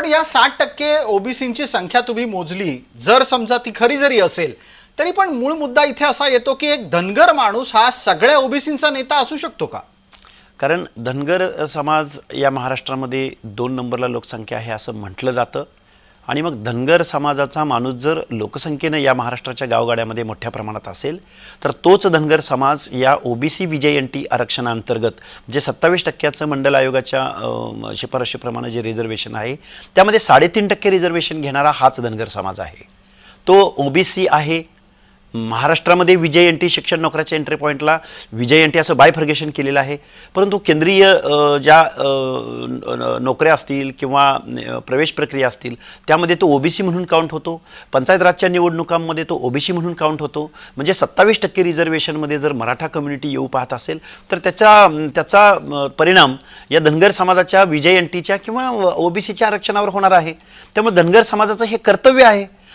पण या साठ टक्के ओबीसींची संख्या तुम्ही मोजली जर समजा ती खरी जरी असेल तरी पण मूळ मुद्दा इथे असा येतो की एक धनगर माणूस हा सगळ्या ओबीसींचा नेता असू शकतो का? कारण धनगर समाज या महाराष्ट्रामध्ये दोन नंबरला लोकसंख्या आहे असं म्हटलं जातं. आणि मग धनगर समाजाचा माणूस जर लोकसंख्येनं या महाराष्ट्राच्या गावगाड्यामध्ये मोठ्या प्रमाणात असेल तर तोच धनगर समाज या ओबीसी विजय एन टी आरक्षणाअंतर्गत जे सत्तावीस टक्क्याचं मंडल आयोगाच्या शिफारशीप्रमाणे जे रिझर्वेशन आहे त्यामध्ये साडेतीन टक्के रिझर्वेशन घेणारा हाच धनगर समाज आहे. तो ओबीसी आहे महाराष्ट्रामध्ये विजय एन टी शिक्षण नोकऱ्याच्या एंट्री पॉईंटला विजय एन टी असं बायफर्गेशन केलेलं आहे. परंतु केंद्रीय ज्या नोकऱ्या असतील किंवा प्रवेश प्रक्रिया असतील त्यामध्ये तो ओबीसी म्हणून काउंट होतो. पंचायत राजच्या निवडणुकांमध्ये तो ओबीसी म्हणून काउंट होतो. म्हणजे सत्तावीस टक्के रिझर्वेशनमध्ये जर मराठा कम्युनिटी येऊ पाहत असेल तर त्याचा त्याचा परिणाम या धनगर समाजाच्या विजय एन टीच्या किंवा ओबीसीच्या आरक्षणावर होणार आहे. त्यामुळे धनगर समाजाचं हे कर्तव्य आहे.